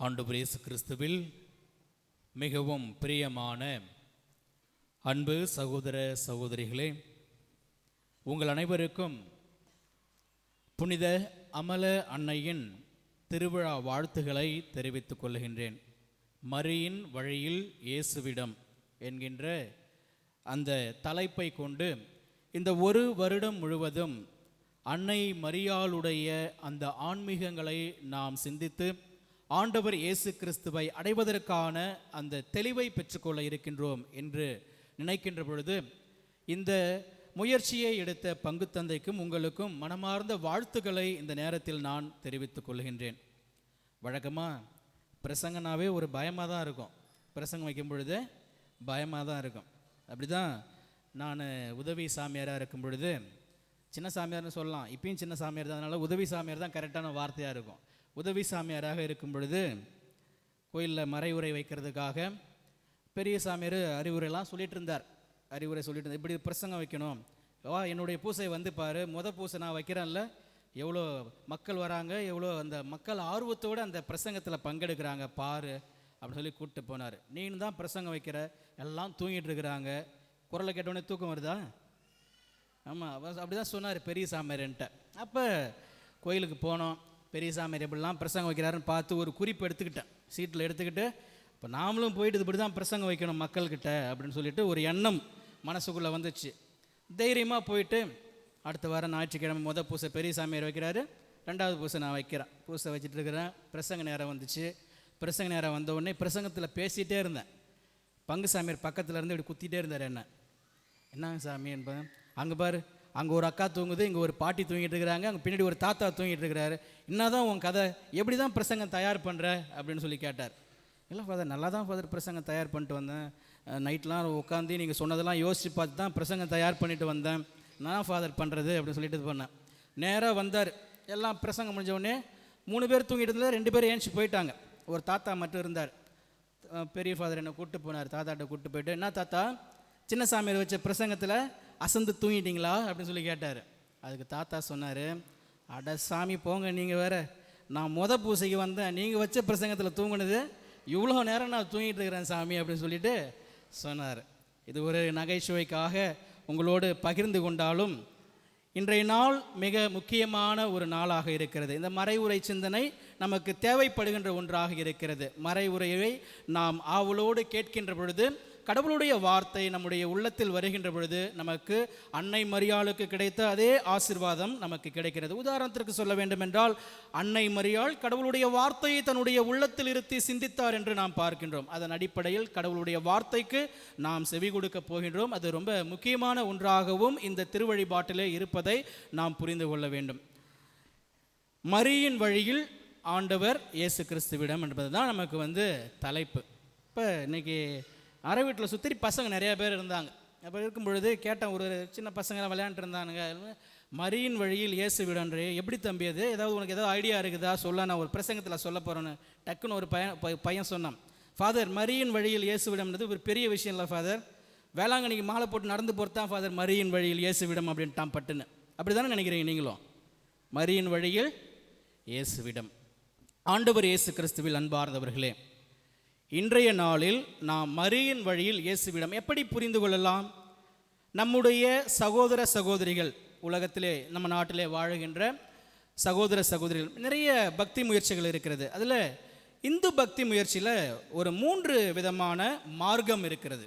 ஆண்டு இயேசு கிறிஸ்துவில் மிகவும் பிரியமான அன்பு சகோதர சகோதரிகளே உங்கள் அனைவருக்கும் புனித அமல அன்னையின் திருவிழா வாழ்த்துக்களை தெரிவித்துக் கொள்கின்றேன். மரியின் வழியில் இயேசுவிடம் என்கின்ற அந்த தலைப்பை கொண்டு இந்த ஒரு வருடம் முழுவதும் அன்னை மரியாளுடைய அந்த ஆன்மீகங்களை நாம் சிந்தித்து ஆண்டவர் இயேசு கிறிஸ்துவை அடைவதற்கான அந்த தெளிவை பெற்றுக்கொள்ள இருக்கின்றோம் என்று நினைக்கின்ற பொழுது இந்த முயற்சியை எடுத்த பங்கு தந்தைக்கும் உங்களுக்கும் மனமார்ந்த வாழ்த்துக்களை இந்த நேரத்தில் நான் தெரிவித்துக் கொள்கின்றேன். வழக்கமாக பிரசங்கனாவே ஒரு பயமாக தான் இருக்கும். பிரசங்கம் வைக்கும் பொழுது பயமாக தான் இருக்கும். அப்படி தான் நான் உதவி சாமியாராக இருக்கும் பொழுது சின்ன சாமியார்னு சொல்லலாம். இப்பயும் சின்ன சாமியார் தான். அதனால் உதவி சாமியார் தான் கரெக்டான வார்த்தையாக இருக்கும். உதவி சாமியாராக இருக்கும் பொழுது கோயிலில் மறைவுரை வைக்கிறதுக்காக பெரிய சாமியார் அறிவுரைலாம் சொல்லிகிட்டு இருந்தார் அறிவுரை சொல்லிட்டு இருந்தார் இப்படி பிரசங்கம் வைக்கணும். வா என்னுடைய பூசை வந்து பாரு. முத பூசை நான் வைக்கிறேன்ல. எவ்வளோ மக்கள் வராங்க எவ்வளோ அந்த மக்கள் ஆர்வத்தோடு அந்த பிரசங்கத்தில் பங்கெடுக்கிறாங்க பாரு அப்படின்னு சொல்லி கூப்பிட்டு போனார். நீனு தான் பிரசங்கம் வைக்கிற. எல்லாம் தூங்கிட்டு இருக்கிறாங்க. குரலை கேட்டோடனே தூக்கம் வருதா? ஆமாம் அப்படி தான் சொன்னார் பெரிய சாமியார்ன்ட்ட. அப்போ கோயிலுக்கு போனோம். பெரிய சாமியார் எப்படிலாம் பிரசங்கம் வைக்கிறாருன்னு பார்த்து ஒரு குறிப்பு எடுத்துக்கிட்டேன். சீட்டில் எடுத்துக்கிட்டு இப்போ நாமளும் போயிட்டு இப்படி தான் பிரசங்கம் வைக்கணும் மக்கள்கிட்ட அப்படின்னு சொல்லிட்டு ஒரு எண்ணம் மனசுக்குள்ளே வந்துச்சு. தைரியமாக போயிட்டு அடுத்த வாரம் ஞாயிற்றுக்கிழமை மொதல் பூசை பெரிய சாமியார் வைக்கிறாரு? ரெண்டாவது பூசை நான் வைக்கிறேன். பூசை வச்சுட்டு இருக்கிறேன். பிரசங்க நேரம் வந்துச்சு. பிரசங்க நேரம் வந்த உடனே பிரசங்கத்தில் பேசிகிட்டே இருந்தேன். பங்கு சாமியார் பக்கத்தில் இருந்து இப்படி குத்திட்டே இருந்தார் என்ன. என்னங்க சாமி? என்பது அங்கே பாரு அங்கே ஒரு அக்கா தூங்குது இங்கே ஒரு பாட்டி தூங்கிட்டு இருக்கிறாங்க அங்கே பின்னாடி ஒரு தாத்தா தூங்கிட்டு இருக்கிறாரு. என்னதான் உன் கதை எப்படி தான் பிரசங்கம் தயார் பண்ணுற அப்படின்னு சொல்லி கேட்டார். இல்லை ஃபாதர் நல்லா தான் ஃபாதர் பிரசங்கம் தயார் பண்ணிட்டு வந்தேன். நைட்லாம் உட்காந்து நீங்கள் சொன்னதெல்லாம் யோசித்து பார்த்து தான் பிரசங்கம் தயார் பண்ணிட்டு வந்தேன். நான் ஃபாதர் பண்ணுறது அப்படின்னு சொல்லிட்டு இது பண்ணேன். நேராக வந்தார். எல்லாம் பிரசங்கம் முடிஞ்சவுடனே மூணு பேர் தூங்கிட்டு இருந்தால் ரெண்டு பேர் ஏஞ்சி போயிட்டாங்க. ஒரு தாத்தா மட்டும் இருந்தார். பெரிய ஃபாதர் என்னை கூப்பிட்டு போனார். தாத்தாட்ட கூப்பிட்டு போயிட்டு என்ன தாத்தா சின்ன சாமியார் வச்ச பிரசங்கத்தில் அசந்து தூங்கிட்டீங்களா அப்படின்னு சொல்லி கேட்டார். அதுக்கு தாத்தா சொன்னார் அட சாமி போங்க நீங்கள் வேற. நான் முத பூசைக்கு வந்தேன். நீங்கள் வச்ச பிரசங்கத்தில் தூங்குனது இவ்வளோ நேரம் நான் தூங்கிட்டு இருக்கிறேன் சாமி அப்படின்னு சொல்லிட்டு சொன்னார். இது ஒரு நகைச்சுவைக்காக உங்களோடு பகிர்ந்து கொண்டாலும் இன்றைய நாள் மிக முக்கியமான ஒரு நாளாக இருக்கிறது. இந்த மறைவுரை சிந்தனை நமக்கு தேவைப்படுகின்ற ஒன்றாக இருக்கிறது. மறைவுரையை நாம் ஆவலோடு கேட்கின்ற பொழுது கடவுளுடைய வார்த்தை நம்முடைய உள்ளத்தில் வருகின்ற பொழுது நமக்கு அன்னை மரியாளுக்கு கிடைத்த அதே ஆசிர்வாதம் நமக்கு கிடைக்கிறது. உதாரணத்திற்கு சொல்ல வேண்டும் என்றால் அன்னை மரியாள் கடவுளுடைய வார்த்தையை தன்னுடைய உள்ளத்தில் இருத்தி சிந்தித்தார் என்று நாம் பார்க்கின்றோம். அதன் அடிப்படையில் கடவுளுடைய வார்த்தைக்கு நாம் செவி கொடுக்க போகின்றோம். அது ரொம்ப முக்கியமான ஒன்றாகவும் இந்த திருவழிபாட்டிலே இருப்பதை நாம் புரிந்து கொள்ள வேண்டும். மரியின் வழியில் ஆண்டவர் இயேசு கிறிஸ்துவிடம் என்பது தான் நமக்கு வந்து தலைப்பு. இப்போ இன்றைக்கி அரை வீட்டில் சுற்றி பசங்க நிறையா பேர் இருந்தாங்க. அப்போ இருக்கும் பொழுது கேட்டேன் ஒரு சின்ன பசங்களாம் விளையாண்டு இருந்தானுங்க. மரியின் வழியில் இயேசு விடன்றே எப்படி தம்பி அது? ஏதாவது உனக்கு ஏதாவது ஐடியா இருக்குதா? சொல்ல நான் ஒரு பிரசங்கத்தில் சொல்ல போகிறேன்னு டக்குன்னு ஒரு பையன் ப- பையன் சொன்னான். ஃபாதர் மரியின் வழியில் இயேசு விடம்ன்றது ஒரு பெரிய விஷயம் இல்லை ஃபாதர் வேளாங்கண்ணிக்கு மாலை போட்டு நடந்து போகிறது தான் ஃபாதர் மரியின் வழியில் இயேசு விடம் அப்படின்ட்டான் பட்டுன்னு. அப்படி தானே நினைக்கிறீங்க நீங்களும்? மரியின் வழியில் இயேசுவிடம் ஆண்டவர் இயேசு கிறிஸ்துவில் அன்பார்ந்தவர்களே இன்றைய நாளில் நாம் மரியின் வழியில் இயேசுவிடம் எப்படி புரிந்து கொள்ளலாம்? நம்முடைய சகோதர சகோதரிகள் உலகத்திலே நம்ம நாட்டிலே வாழுகின்ற சகோதர சகோதரிகள் நிறைய பக்தி முயற்சிகள் இருக்கிறது. அதில் இந்து பக்தி முயற்சியில் ஒரு மூன்று விதமான மார்க்கம் இருக்கிறது.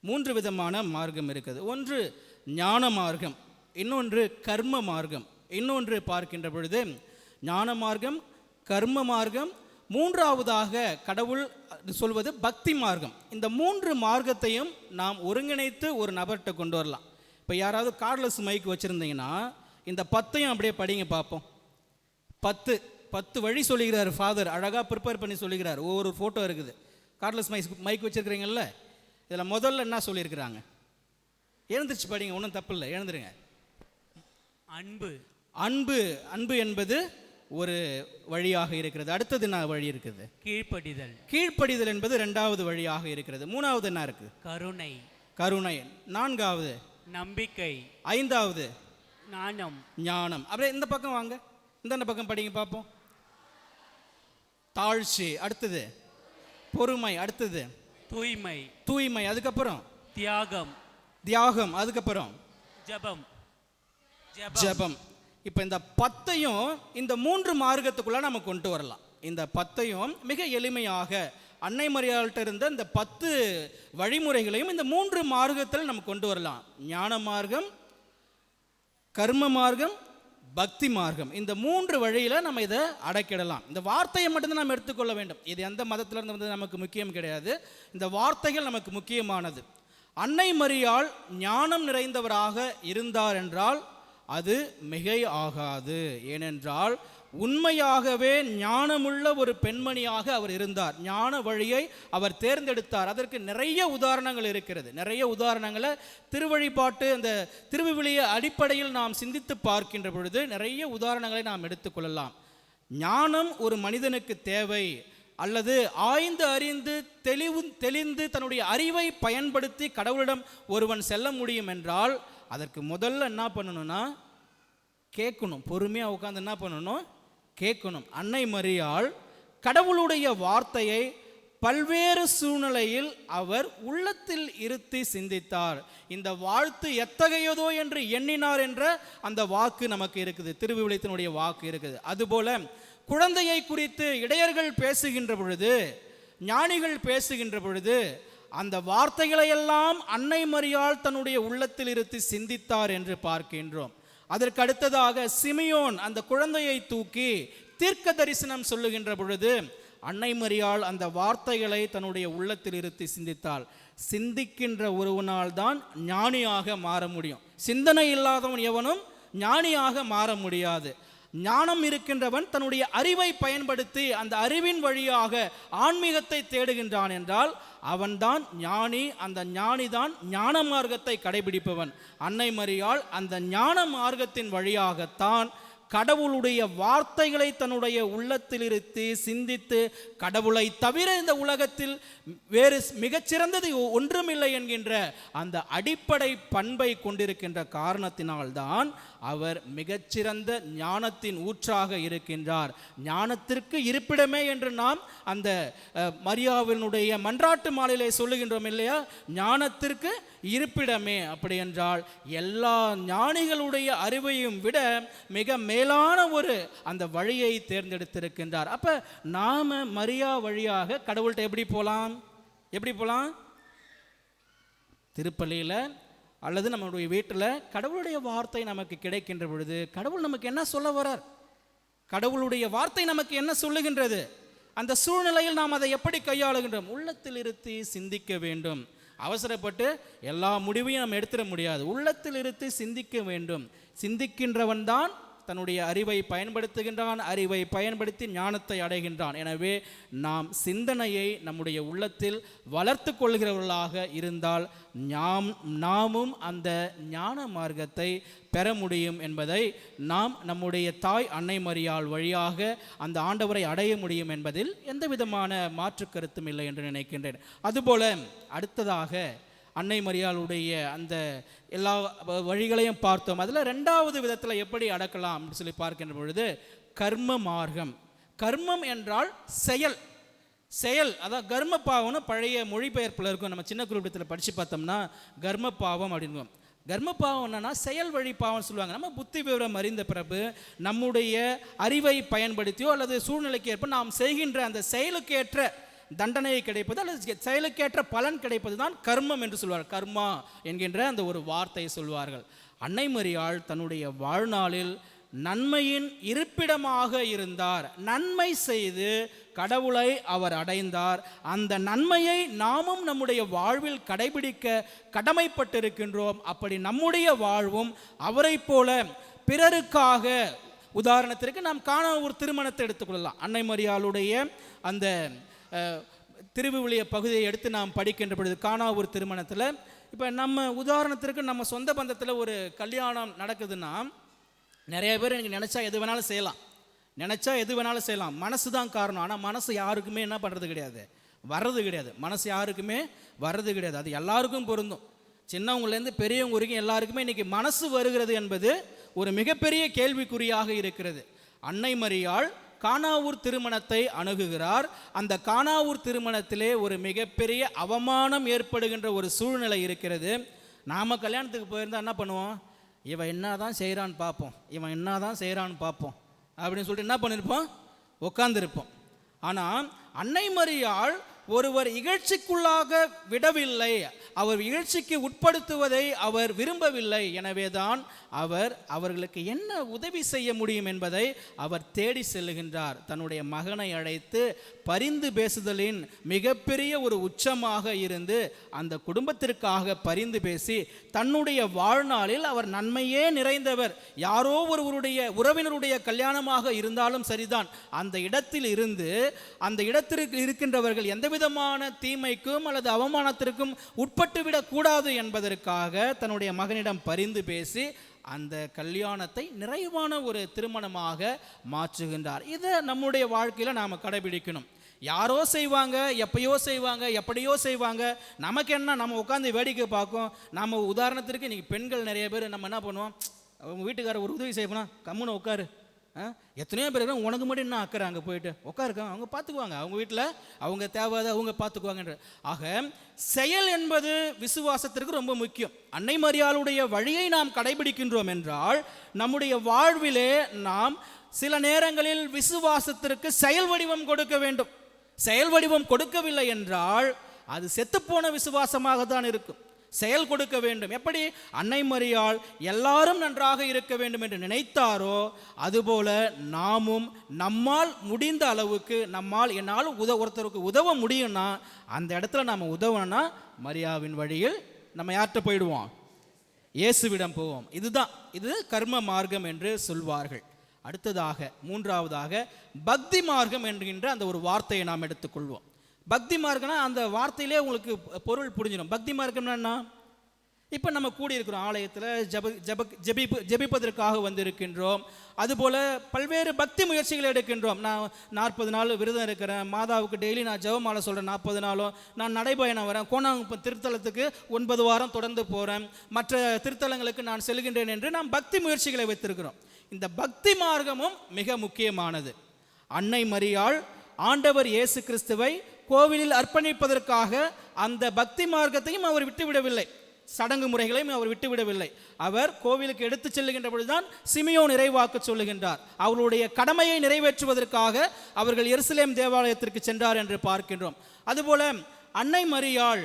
மூன்று விதமான மார்க்கம் இருக்குது. ஒன்று ஞான மார்க்கம் இன்னொன்று கர்ம மார்க்கம். இன்னொன்று பார்க்கின்ற பொழுது ஞான மார்க்கம் கர்ம மார்க்கம் மூன்றாவதாக கடவுள் சொல்வது பக்தி மார்க்கம். இந்த மூன்று மார்க்கத்தையும் நாம் ஒருங்கிணைத்து ஒரு நபர்கிட்ட கொண்டு வரலாம். இப்போ யாராவது கார்ட்லெஸ் மைக் வச்சுருந்தீங்கன்னா இந்த பத்தையும் அப்படியே படிங்க பார்ப்போம். பத்து பத்து வழி சொல்லுகிறார் ஃபாதர் அழகாக ப்ரிப்பேர் பண்ணி சொல்லுகிறார் ஒவ்வொரு ஃபோட்டோ இருக்குது. கார்ட்லெஸ் மைக் மைக் வச்சுருக்கிறீங்கல்ல இதில் முதல்ல என்ன சொல்லியிருக்கிறாங்க? எழுந்திரிச்சு படிங்க ஒன்றும் தப்பு இல்லை எழுந்துருங்க. அன்பு. அன்பு அன்பு என்பது ஒரு வழியாக இருக்கிறது. அடுத்தது என்ன வழி இருக்குது? கீழ்ப்படிதல். கீழ்ப்படிதல் என்பது ரெண்டாவது வழியாக இருக்கிறது. மூணாவது என்ன இருக்கு? கருணை. கருணை. நான்காவது? நம்பிக்கை. ஐந்தாவது? நாணம் ஞானம். அப்படியே இந்த பக்கம் வாங்க. இந்த பக்கம் படிங்க பார்ப்போம். தாழ்ச்சி. அடுத்தது? பொறுமை. அடுத்தது? தூய்மை. தூய்மை. அதுக்கப்புறம்? தியாகம். தியாகம். அதுக்கப்புறம்? ஜெபம். ஜெபம். இப்போ இந்த பத்தையும் இந்த மூன்று மார்க்கத்துக்குள்ள நம்ம கொண்டு வரலாம். இந்த பத்தையும் மிக எளிமையாக அன்னை மரியாள்கிட்ட இருந்த இந்த பத்து வழிமுறைகளையும் இந்த மூன்று மார்க்கத்தில் நம்ம கொண்டு வரலாம். ஞான மார்க்கம் கர்ம மார்க்கம் பக்தி மார்க்கம். இந்த மூன்று வழியில் நம்ம இதை அடக்கிடலாம். இந்த வார்த்தையை மட்டும்தான் நம்ம எடுத்துக்கொள்ள வேண்டும். இது எந்த மதத்திலிருந்து வந்து நமக்கு முக்கியம் கிடையாது. இந்த வார்த்தைகள் நமக்கு முக்கியமானது. அன்னை மரியாள் ஞானம் நிறைந்தவராக இருந்தார் என்றால் அது மிகை ஆகாது ஏனென்றால் உண்மையாகவே ஞானமுள்ள ஒரு பெண்மணியாக அவர் இருந்தார். ஞான வழியை அவர் தேர்ந்தெடுத்தார். அதற்கு நிறைய உதாரணங்கள் இருக்கிறது. நிறைய உதாரணங்களை திருவழிபாட்டு அந்த திருவிவிலிய அடிப்படையில் நாம் சிந்தித்து பார்க்கின்ற பொழுது நிறைய உதாரணங்களை நாம் எடுத்துக்கொள்ளலாம் ஞானம் ஒரு மனிதனுக்கு தேவை அல்லது ஆய்ந்து அறிந்து தெளிவு தெளிந்து தன்னுடைய அறிவை பயன்படுத்தி கடவுளிடம் ஒருவன் செல்ல முடியும் என்றால் அதற்கு முதல்ல என்ன பண்ணணும்னா கேட்கணும். பொறுமையாக உட்காந்து என்ன பண்ணணும்? கேட்கணும். அன்னை மரியாள் கடவுளுடைய வார்த்தையை பல்வேறு சூழ்நிலையில் அவர் உள்ளத்தில் இருத்தி சிந்தித்தார். இந்த வாழ்த்து எத்தகையதோ என்று எண்ணினார் என்ற அந்த வாக்கு நமக்கு இருக்குது. திருவிவிலியத்தினுடைய வாக்கு இருக்குது. அதுபோல குழந்தையை குறித்து இடையர்கள் பேசுகின்ற பொழுது ஞானிகள் பேசுகின்ற பொழுது அந்த வார்த்தைகளையெல்லாம் அன்னை மரியாள் தன்னுடைய உள்ளத்தில் இருத்தி சிந்தித்தார் என்று பார்க்கின்றோம். அதற்கு அடுத்ததாக சிமியோன் அந்த குழந்தையை தூக்கி தீர்க்க தரிசனம் சொல்லுகின்ற பொழுது அன்னை மரியாள் அந்த வார்த்தைகளை தன்னுடைய உள்ளத்தில் இருத்தி சிந்தித்தாள். சிந்திக்கின்ற ஒருவனால் தான் ஞானியாக மாற முடியும். சிந்தனை இல்லாதவன் எவனும் ஞானியாக மாற முடியாது. ஞானம் இருக்கின்றவன் தன்னுடைய அறிவை பயன்படுத்தி அந்த அறிவின் வழியாக ஆன்மீகத்தை தேடுகின்றான் என்றால் அவன்தான் ஞானி அந்த ஞானி தான் ஞான மார்க்கத்தை கடைபிடிப்பவன். அன்னை மரியாள் அந்த ஞான மார்க்கத்தின் வழியாகத்தான் கடவுளுடைய வார்த்தைகளை தன்னுடைய உள்ளத்தில் இருத்தி சிந்தித்து கடவுளை தவிர இந்த உலகத்தில் வேறு மிகச்சிறந்தது ஒன்றுமில்லை என்கின்ற அந்த அடிப்படை பண்பை கொண்டிருக்கின்ற காரணத்தினால்தான் அவர் மிகச்சிறந்த ஞானத்தின் ஊற்றாக இருக்கின்றார். ஞானத்திற்கு இருப்பிடமே என்று நாம் அந்த மரியாவினுடைய மன்றாட்டு மாலையிலே சொல்லுகின்றோம் இல்லையா? ஞானத்திற்கு இருப்பிடமே அப்படி என்றால் எல்லா ஞானிகளுடைய அறிவையும் விட மிக மேலான ஒரு அந்த வழியை தேர்ந்தெடுத்திருக்கின்றார். அப்போ நாம மரியா வழியாக கடவுள்கிட்ட எப்படி போகலாம் எப்படி போகலாம் திருப்பள்ளியில் அல்லது நம்மளுடைய வீட்டில் கடவுளுடைய வார்த்தை நமக்கு கிடைக்கின்ற பொழுது கடவுள் நமக்கு என்ன சொல்ல வரார்? கடவுளுடைய வார்த்தை நமக்கு என்ன சொல்லுகின்றது? அந்த சூழ்நிலையில் நாம் அதை எப்படி கையாளுகின்றோம்? உள்ளத்தில் இருத்தி சிந்திக்க வேண்டும். அவசரப்பட்டு எல்லா முடிவையும் நம்ம எடுத்துட முடியாது. உள்ளத்தில் இருத்தி சிந்திக்க வேண்டும். சிந்திக்கின்றவன் தான் தன்னுடைய அறிவை பயன்படுத்துகின்றான் அறிவை பயன்படுத்தி ஞானத்தை அடைகின்றான். எனவே நாம் சிந்தனையை நம்முடைய உள்ளத்தில் வளர்த்து கொள்கிறவர்களாக இருந்தால் நாம் நாமும் அந்த ஞான மார்க்கத்தை பெற முடியும் என்பதை நாம் நம்முடைய தாய் அன்னை மரியாள் வழியாக அந்த ஆண்டவரை அடைய முடியும் என்பதில் எந்த விதமான மாற்று கருத்தும் இல்லை என்று நினைக்கின்றேன். அதுபோல அடுத்ததாக அன்னை மரியாளுடைய அந்த எல்லா வ- வழிகளையும் பார்த்தோம். அதில் ரெண்டாவது விதத்தில் எப்படி அடக்கலாம் அப்படின்னு சொல்லி பார்க்கின்ற பொழுது கர்ம மார்க்கம். கர்மம் என்றால் செயல். செயல் அதான் கர்ம பாவம்னு பழைய மொழிபெயர்ப்பில் இருக்கும். நம்ம சின்ன குறிப்பிடத்தில் படித்து பார்த்தோம்னா கர்ம பாவம் அப்படின்வோம் கர்ம பாவம் என்னன்னா செயல் வழி பாவம் சொல்லுவாங்க. நம்ம புத்தி விவரம் அறிந்த பிறகு நம்முடைய அறிவை பயன்படுத்தியோ அல்லது சூழ்நிலைக்கு ஏற்ப நாம் செய்கின்ற அந்த செயலுக்கு ஏற்ற தண்டனை கிடைப்பது அல்லது செயலுக்கேற்ற பலன் கிடைப்பது தான் கர்மம் என்று சொல்வார்கள் கர்மா என்கின்ற அந்த ஒரு வார்த்தையை சொல்வார்கள். அன்னை மரியாள் தன்னுடைய வாழ்நாளில் நன்மையின் இருப்பிடமாக இருந்தார். நன்மை செய்து கடவுளை அவர் அடைந்தார். அந்த நன்மையை நாமும் நம்முடைய வாழ்வில் கடைபிடிக்க கடமைப்பட்டிருக்கின்றோம். அப்படி நம்முடைய வாழ்வும் அவரைப் போல பிறருக்காக உதாரணத்திற்கு நாம் காண ஒரு திருமணத்தை எடுத்துக்கொள்ளலாம். அன்னை மரியாளுடைய அந்த திருவிவிலிய பகுதியை எடுத்து நாம் படிக்கின்ற பொழுது காணாவூர் திருமணத்தில் இப்போ நம்ம உதாரணத்திற்கு நம்ம சொந்த பந்தத்தில் ஒரு கல்யாணம் நடக்குதுன்னா நிறைய பேர் எனக்கு நினச்சா எது வேணாலும் செய்யலாம். நினச்சா எது வேணாலும் செய்யலாம். மனசு தான் காரணம். ஆனால் மனசு யாருக்குமே என்ன பண்ணுறது கிடையாது. வர்றது கிடையாது. மனசு யாருக்குமே வர்றது கிடையாது. அது எல்லாருக்கும் பொருந்தும். சின்னவங்கலேருந்து பெரியவங்க வரைக்கும் எல்லாருக்குமே இன்றைக்கி மனசு வருகிறது என்பது ஒரு மிகப்பெரிய கேள்விக்குறியாக இருக்கிறது. அன்னை மரியாள் கானாவூர் திருமணத்தை அணுகுகிறார். அந்த கானாவூர் திருமணத்திலே ஒரு மிகப்பெரிய அவமானம் ஏற்படுகின்ற ஒரு சூழ்நிலை இருக்கிறது. நாம் கல்யாணத்துக்கு போயிருந்தா என்ன பண்ணுவோம்? இவன் என்ன தான் செய்கிறான்னு பார்ப்போம். இவன் என்ன தான் செய்கிறான்னு பார்ப்போம். அப்படின்னு சொல்லிட்டு என்ன பண்ணியிருப்போம் உட்காந்துருப்போம் ஆனால் அன்னை மரியாள் ஒருவர் இகழ்ச்சிக்குள்ளாக விடவில்லை அவர் இகழ்ச்சிக்கு உட்படுத்துவதை அவர் விரும்பவில்லை. எனவேதான் அவர் அவர்களுக்கு என்ன உதவி செய்ய முடியும் என்பதை அவர் தேடி செல்லுகின்றார். தன்னுடைய மகனை அழைத்து பரிந்து பேசுதலின் மிகப்பெரிய ஒரு உச்சமாக இருந்து அந்த குடும்பத்திற்காக பரிந்து பேசி தன்னுடைய வாழ்நாளில் அவர் நன்மையே நிறைந்தவர். யாரோ ஒருவருடைய உறவினருடைய கல்யாணமாக இருந்தாலும் சரிதான். அந்த இடத்தில் இருந்து அந்த இடத்திற்கு இருக்கின்றவர்கள் எந்தவித எவ்விதமான தீமைக்கும் அல்லது அவமானத்திற்கும் உட்பட்டு விடக்கூடாது என்பதற்காக தன்னுடைய மகனிடம் பரிந்து பேசி அந்த கல்யாணத்தை நிறைவான ஒரு திருமணமாக மாற்றுகின்றார். இதை நம்முடைய வாழ்க்கையில் நாம் கடைபிடிக்கணும். யாரோ செய்வாங்க எப்பயோ செய்வாங்க எப்படியோ செய்வாங்க. நமக்கு என்ன? நம்ம உட்காந்து வேடிக்கை பார்க்கும். நம்ம உதாரணத்திற்கு இன்னைக்கு பெண்கள் நிறைய பேர் நம்ம என்ன பண்ணுவோம்? அவங்க வீட்டுக்காரர் ஒரு உதவி செய்யணும் கம்முன்னு உட்காரு. எத்தனையோ பேர் உனக்கு மட்டும் என்ன அக்கறை அங்கே போயிட்டு? உட்காருக்காங்க அவங்க பார்த்துக்குவாங்க அவங்க வீட்டில் அவங்க தேவை அவங்க பார்த்துக்குவாங்கன்ற ஆக செயல் என்பது விசுவாசத்திற்கு ரொம்ப முக்கியம். அன்னை மரியாளுடைய வழியை நாம் கடைபிடிக்கின்றோம் என்றால் நம்முடைய வாழ்விலே நாம் சில நேரங்களில் விசுவாசத்திற்கு செயல் வடிவம் கொடுக்க வேண்டும். செயல் வடிவம் கொடுக்கவில்லை என்றால் அது செத்துப்போன விசுவாசமாக தான் இருக்கும். செயல் கொடுக்க வேண்டும். எப்படி? அன்னை மரியாள் எல்லாரும் நன்றாக இருக்க வேண்டும் என்று நினைத்தாரோ அதுபோல நாமும் நம்மால் முடிந்த அளவுக்கு நம்மால் என்னால் உத ஒருத்தருக்கு உதவ முடியும்னா அந்த இடத்துல நாம் உதவணும்னா மரியாவின் வழியில் நம்ம யார்கிட்ட போயிடுவோம்? இயேசுவிடம் போவோம். இதுதான் இது கர்ம மார்க்கம் என்று சொல்வார்கள். அடுத்ததாக மூன்றாவதாக பக்தி மார்க்கம் என்கின்ற அந்த ஒரு வார்த்தையை நாம் எடுத்துக்கொள்வோம். பக்தி மார்க்கம்னா அந்த வார்த்தையிலே உங்களுக்கு பொருள் புரிஞ்சிடும். பக்தி மார்க்கம்னா என்ன? இப்போ நம்ம கூடியிருக்கிறோம் ஆலயத்தில் ஜப ஜப ஜபிப்பு ஜபிப்பதற்காக வந்திருக்கின்றோம். அதுபோல் பல்வேறு பக்தி முயற்சிகளை எடுக்கின்றோம். நான் நாற்பது நாள் விரதம் இருக்கிறேன். மாதாவுக்கு டெய்லி நான் ஜபமாலை சொல்கிறேன் நாற்பது நாளும் நான் நடைபயணம் வரேன். கோணாங்குப்பம் திருத்தலத்துக்கு ஒன்பது வாரம் தொடர்ந்து போகிறேன் மற்ற திருத்தலங்களுக்கு நான் செல்கின்றேன் என்று நாம் பக்தி முயற்சிகளை வைத்திருக்கிறோம். இந்த பக்தி மார்க்கமும் மிக முக்கியமானது. அன்னை மரியாள் ஆண்டவர் இயேசு கிறிஸ்துவை கோவிலில் அர்ப்பணிப்பதற்காக அந்த பக்தி மார்க்கத்தையும் அவர் விட்டுவிடவில்லை. சடங்கு முறைகளையும் அவர் விட்டுவிடவில்லை. அவர் கோவிலுக்கு எடுத்துச் செல்லுகின்ற பொழுதுதான் சிமியோ நிறைவாக்க சொல்லுகின்றார். அவருடைய கடமையை நிறைவேற்றுவதற்காக அவர்கள் எருசலேம் தேவாலயத்திற்கு சென்றார் என்று பார்க்கின்றோம். அதுபோல அன்னை மரியாள்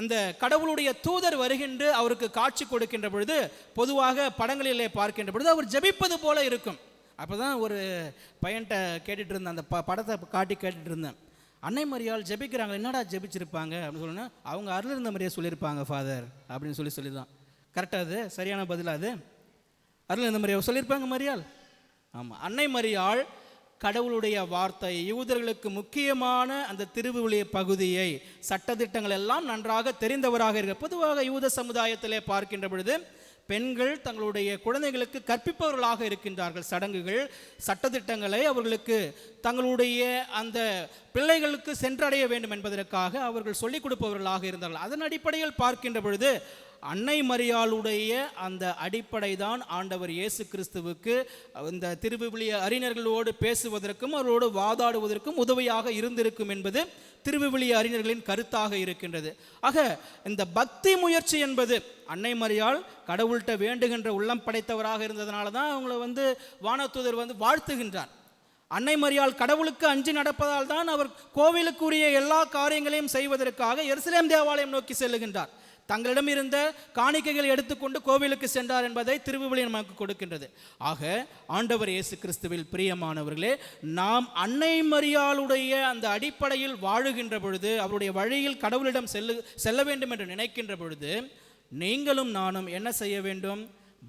அந்த கடவுளுடைய தூதர் வருகின்று அவருக்கு காட்சி கொடுக்கின்ற பொழுது பொதுவாக படங்களிலே பார்க்கின்ற பொழுது அவர் ஜெபிப்பது போல இருக்கும். அப்போ தான் ஒரு பையன்கிட்ட கேட்டுட்டு இருந்தேன். அந்த ப படத்தை காட்டி கேட்டுட்டு இருந்தேன். அன்னை மரியாள் ஜெபிக்கிறாங்க என்னடா ஜெபிச்சிருப்பாங்க? அப்படின்னு சொல்லணும்னா அவங்க அருள் இருந்த மாதிரியே சொல்லியிருப்பாங்க ஃபாதர் அப்படின்னு சொல்லி சொல்லிதான். கரெக்டாக அது? சரியான பதிலாக அது? அருள் இருந்த மாதிரியா சொல்லியிருப்பாங்க மரியாள்? ஆமாம் அன்னை மரியாள் கடவுளுடைய வார்த்தை யூதர்களுக்கு முக்கியமான அந்த திருவிழிய பகுதியை சட்டத்திட்டங்கள் எல்லாம் நன்றாக தெரிந்தவராக இருக்க பொதுவாக யூத சமுதாயத்திலே பார்க்கின்ற பொழுது பெண்கள் தங்களுடைய குழந்தைகளுக்கு கற்பிப்பவர்களாக இருக்கின்றார்கள். சடங்குகள் சட்டதிட்டங்களை அவர்களுக்கு தங்களுடைய அந்த பிள்ளைகளுக்கு சென்றடைய வேண்டும் என்பதற்காக அவர்கள் சொல்லிக் கொடுப்பவர்களாக இருந்தார்கள். அதன் அடிப்படையில் பார்க்கின்ற பொழுது அன்னை மரியாளுடைய அந்த அடிப்படை தான் ஆண்டவர் இயேசு கிறிஸ்துவுக்கு இந்த திருவிவிலிய அறிஞர்களோடு பேசுவதற்கும் அவரோடு வாதாடுவதற்கும் உதவியாக இருந்திருக்கும் என்பது திருவிவிலிய அறிஞர்களின் கருத்தாக இருக்கின்றது. ஆக இந்த பக்தி முயற்சி என்பது அன்னை மரியாள் கடவுள்கிட்ட வேண்டுகின்ற உள்ளம் படைத்தவராக இருந்ததுனால தான் அவங்கள வந்து வானத்துதர் வந்து வாழ்த்துகின்றார் அன்னை மரியாள் கடவுளுக்கு அஞ்சு நடப்பதால் தான் அவர் கோவிலுக்குரிய எல்லா காரியங்களையும் செய்வதற்காக எருசலேம் தேவாலயம் நோக்கி செல்லுகின்றார். தங்களிடம் இருந்த காணிக்கைகளை எடுத்துக்கொண்டு கோவிலுக்கு சென்றார் என்பதை திருவிவிலி நமக்கு கொடுக்கின்றது. ஆக ஆண்டவர் இயேசு கிறிஸ்துவில் பிரியமானவர்களே நாம் அன்னை மரியாளுடைய அந்த அடிப்படையில் வாழுகின்ற பொழுது அவருடைய வழியில் கடவுளிடம் செல்லு செல்ல வேண்டும் என்று நினைக்கின்ற பொழுது நீங்களும் நானும் என்ன செய்ய வேண்டும்?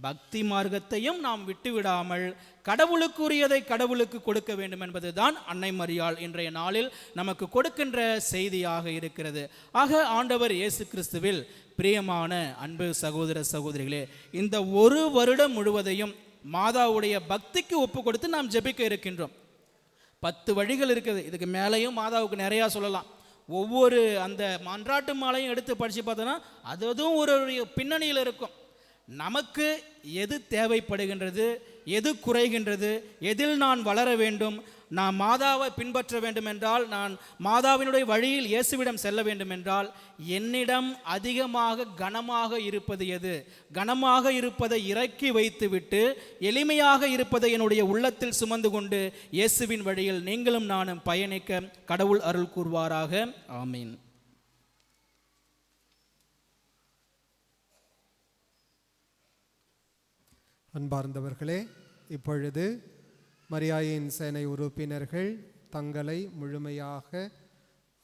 பக்தி மார்க்கத்தையும் நாம் விட்டுவிடாமல் கடவுளுக்குரியதை கடவுளுக்கு கொடுக்க வேண்டும் என்பதுதான் அன்னை மரியாள் இன்றைய நாளில் நமக்கு கொடுக்கின்ற செய்தியாக இருக்கிறது. ஆக ஆண்டவர் இயேசு கிறிஸ்துவில் பிரியமான அன்பு சகோதர சகோதரிகளே இந்த ஒரு வருடம் முழுவதையும் மாதாவுடைய பக்திக்கு ஒப்பு கொடுத்து நாம் ஜெபிக்க இருக்கின்றோம். பத்து வழிகள் இருக்குது. இதுக்கு மேலேயும் மாதாவுக்கு நிறையா சொல்லலாம். ஒவ்வொரு அந்த மன்றாட்டு மாலையும் எடுத்து படித்து பார்த்தோன்னா அது அதுவும் ஒரு ஒரு பின்னணியில் இருக்கும். நமக்கு எது தேவைப்படுகின்றது எது குறைகின்றது எதில் நான் வளர வேண்டும் நான் மாதாவை பின்பற்ற வேண்டுமென்றால் நான் மாதாவினுடைய வழியில் இயேசுவிடம் செல்ல வேண்டுமென்றால் என்னிடம் அதிகமாக கனமாக இருப்பது எது? கனமாக இருப்பதை இறக்கி வைத்துவிட்டு எளிமையாக இருப்பதை என்னுடைய உள்ளத்தில் சுமந்து கொண்டு இயேசுவின் வழியில் நீங்களும் நானும் பயணிக்க கடவுள் அருள் கூறுவாராக. ஆமீன். அன்பார்ந்தவர்களே இப்பொழுது மரியாயின் சேனை உறுப்பினர்கள் தங்களை முழுமையாக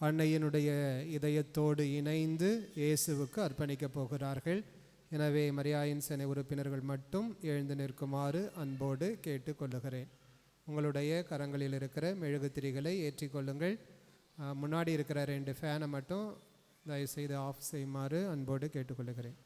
அன்னையினுடைய இதயத்தோடு இணைந்து இயேசுவுக்கு அர்ப்பணிக்கப் போகிறார்கள். எனவே மரியாயின் சேனை உறுப்பினர்கள் மட்டும் எழுந்து நிற்குமாறு அன்போடு கேட்டுக்கொள்ளுகிறேன் உங்களுடைய கரங்களில் இருக்கிற மெழுகுத்திரிகளை ஏற்றிக்கொள்ளுங்கள் முன்னாடி இருக்கிற ரெண்டு ஃபேனை மட்டும் தயவுசெய்து ஆஃப் செய்யுமாறு அன்போடு கேட்டுக்கொள்ளுகிறேன்